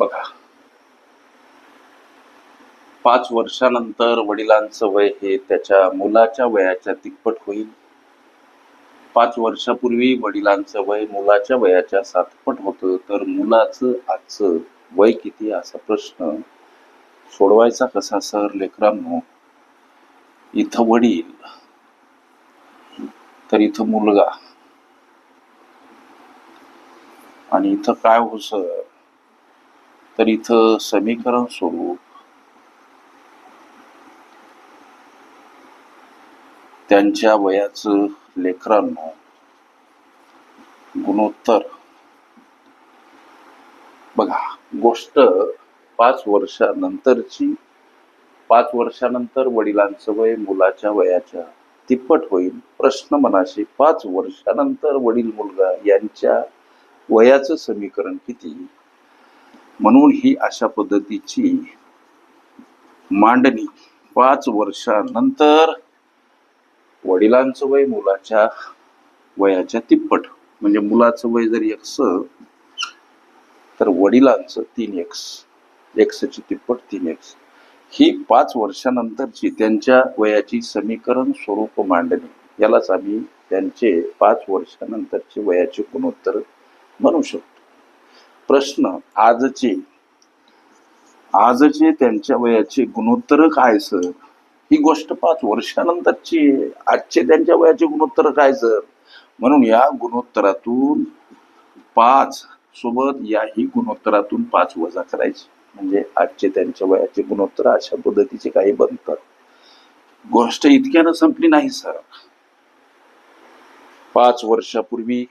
बघा. पाच वर्षानंतर वडिलांचं वय हे त्याच्या मुलाच्या वयाच्या तिप्पट होईल. पाच वर्षापूर्वी वडिलांचं वय मुलाच्या वयाच्या सातपट होतं. तर मुलाचं आजचं वय किती असा प्रश्न सोडवायचा कसा सर लेकरांनो? इथं वडील तर इथं मुलगा. आणि इथं काय हो सर? तर इथं समीकरण स्वरूप त्यांच्या वयाचं लेकरांनो गुणोत्तर. बघा गोष्ट पाच वर्षानंतरची पाच वर्षानंतर वडिलांचं वय मुलाच्या वयाच्या तिप्पट होईल. प्रश्न मनाशी पाच वर्षानंतर वडील मुलगा यांच्या वयाचं समीकरण किती? म्हणून ही अशा पद्धतीची मांडणी पाच वर्षानंतर वडिलांचं वय मुलाच्या वयाच्या तिप्पट. म्हणजे मुलाचं वय जर एक्स तर वडिलांचं तीन एक्स. एक्सची तिप्पट तीन एक्स. ही पाच वर्षानंतरची त्यांच्या वयाची समीकरण स्वरूप मांडणी. यालाच आम्ही त्यांचे पाच वर्षानंतरचे वयाचे गुणोत्तर म्हणू शकतो. प्रश्न आजचे. आजचे त्यांच्या वयाचे गुणोत्तर काय सर? ही गोष्ट पाच वर्षानंतरची आहे. आजचे त्यांच्या वयाचे गुणोत्तर काय सर? म्हणून या गुणोत्तरातून पाच सोबत याही गुणोत्तरातून पाच वजा करायचे. म्हणजे आजचे त्यांच्या वयाचे गुणोत्तर अशा पद्धतीचे काही बनतात. गोष्ट इतक्यानं संपली नाही सर. पाच वर्षापूर्वी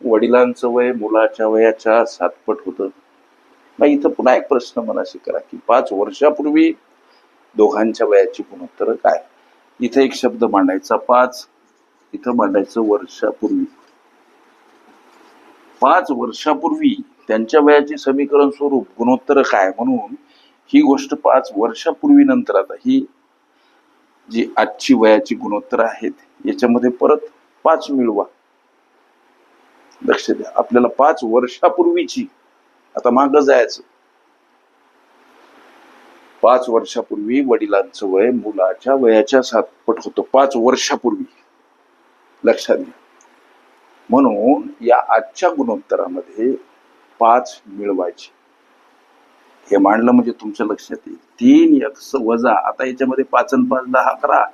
वडिलांचं वय मुलाच्या वयाच्या सातपट होतं. मग इथं पुन्हा एक प्रश्न मनाशी करा की पाच वर्षापूर्वी दोघांच्या वयाची गुणोत्तर काय? इथे एक शब्द मांडायचा पाच इथं मांडायचं वर्षापूर्वी. पाच वर्षापूर्वी त्यांच्या वयाचे समीकरण स्वरूप गुणोत्तर काय? म्हणून ही गोष्ट पाच वर्षापूर्वी नंतर आता ही जी आजची वयाची गुणोत्तर आहेत याच्यामध्ये परत पाच मिळवा. लक्ष द्या. आपल्याला पाच वर्षापूर्वीची आता मागं जायचं. पाच वर्षापूर्वी वडिलांचं वय मुलाच्या वयाच्या सातपट होतं. पाच वर्षापूर्वी. लक्षात घ्या. म्हणून या आजच्या गुणोत्तरामध्ये पाच मिळवायचे. हे मांडलं म्हणजे तुमच्या लक्षात येईल. तीन यक्स वजा आता याच्यामध्ये पाच आणि पाच दहा अकरा.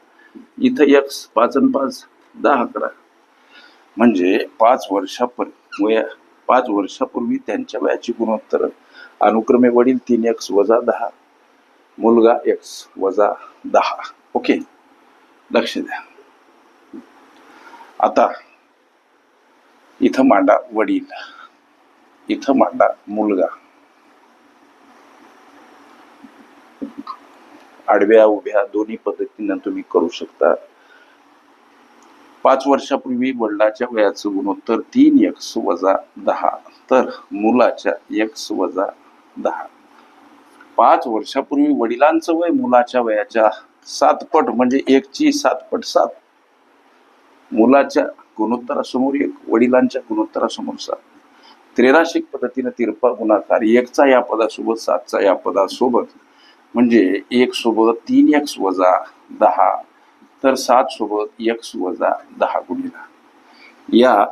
इथं यक्स पाच आणि पाच दहा अकरा. म्हणजे पाच वर्षापूर्वी वया पाच वर्षापूर्वी त्यांच्या वयाची गुणोत्तर. अनुक्रमे वडील तीन एक्स वजा दहा मुलगा एक्स वजा दहा. ओके. लक्ष द्या. आता इथं मांडा वडील. इथं मांडा मुलगा. आडव्या उभ्या दोन्ही पद्धतीनं तुम्ही करू शकता. पाच वर्षापूर्वी वडिलाच्या वयाचं गुणोत्तर तीन एक्स वजा दहा तर मुलाच्या एक्स वजा दहा. पाच वर्षापूर्वी वडिलांचं वय मुलाच्या वयाच्या सातपट म्हणजे एकची सातपट सात. मुलाच्या गुणोत्तरासमोर एक वडिलांच्या गुणोत्तरासमोर सात. त्रेराशिक पद्धतीने तिरपा गुणाकार एकचा या पदासोबत सातचा या पदासोबत. म्हणजे एक सोबत तीन एक्स वजा दहा. तर सात सोबत एक्स वजा दहा गुणिला. या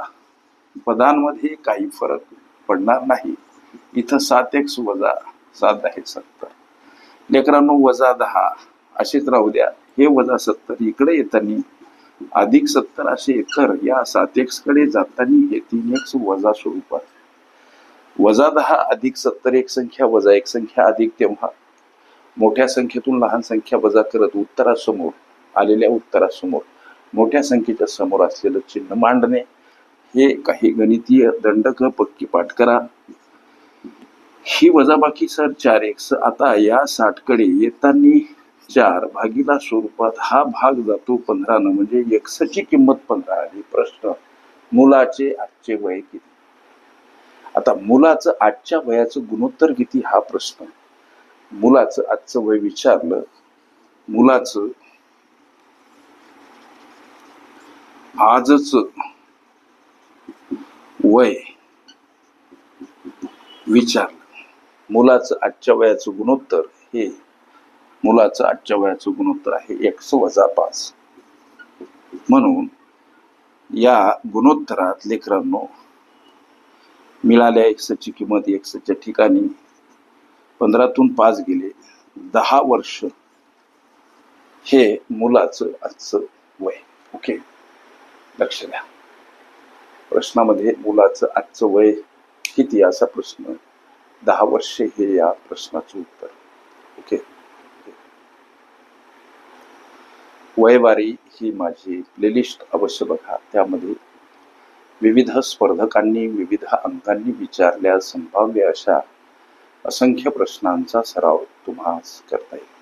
पदांमध्ये काही फरक पडणार नाही. इथं सात एक्स वजा सात आहे सत्तर. लेकरांनो वजा दहा असेच राहू द्या. हे वजा सत्तर इकडे येताना अधिक सत्तर असे एकर या सात एक्सकडे जाताना हे तीन एक्स वजा स्वरूपात वजा दहा अधिक सत्तर एक संख्या वजा एक संख्या अधिक तेव्हा. मोठ्या संख्येतून लहान संख्या वजा करत उत्तरासमोर आलेल्या उत्तरासमोर. मोठ्या संख्येच्या समोर असलेलं चिन्ह मांडणे हे काही गणितीय दंडक पक्की पाठ करा. ही वजाबाकी सर चार एक्स. आता या साठकडे येताना चार भागीला स्वरूपात हा भाग जातो पंधरानं. म्हणजे एक्सची किंमत पंधरा आली प्रश्न मुलाचे आजचे वय किती? आता मुलाचं आजच्या वयाचं गुणोत्तर किती? हा प्रश्न. मुलाचं आजचं वय विचारलं मुलाचं आजच वय विचारलं मुलाचं आजच्या वयाचं गुणोत्तर हे मुलाचं आजच्या वयाचं गुणोत्तर आहे एक्स वजा पाच. म्हणून या गुणोत्तरात लेकरांनो मिळाल्या एक्सची किंमत एक्सच्या ठिकाणी पंधरातून पाच गेले दहा वर्ष हे मुलाचं आजचं वय. ओके? लक्ष द्या प्रश्नामध्ये मुलाचं आजचं वय किती असा प्रश्न. दहा वर्षे हे या प्रश्नाचं उत्तर. ओके? वयवारी ही माझी प्लेलिस्ट अवश्य बघा. त्यामध्ये विविध स्पर्धकांनी विविध अंकांनी विचारल्या संभाव्य अशा असंख्य प्रश्नांचा सराव तुम्हाला करता येईल.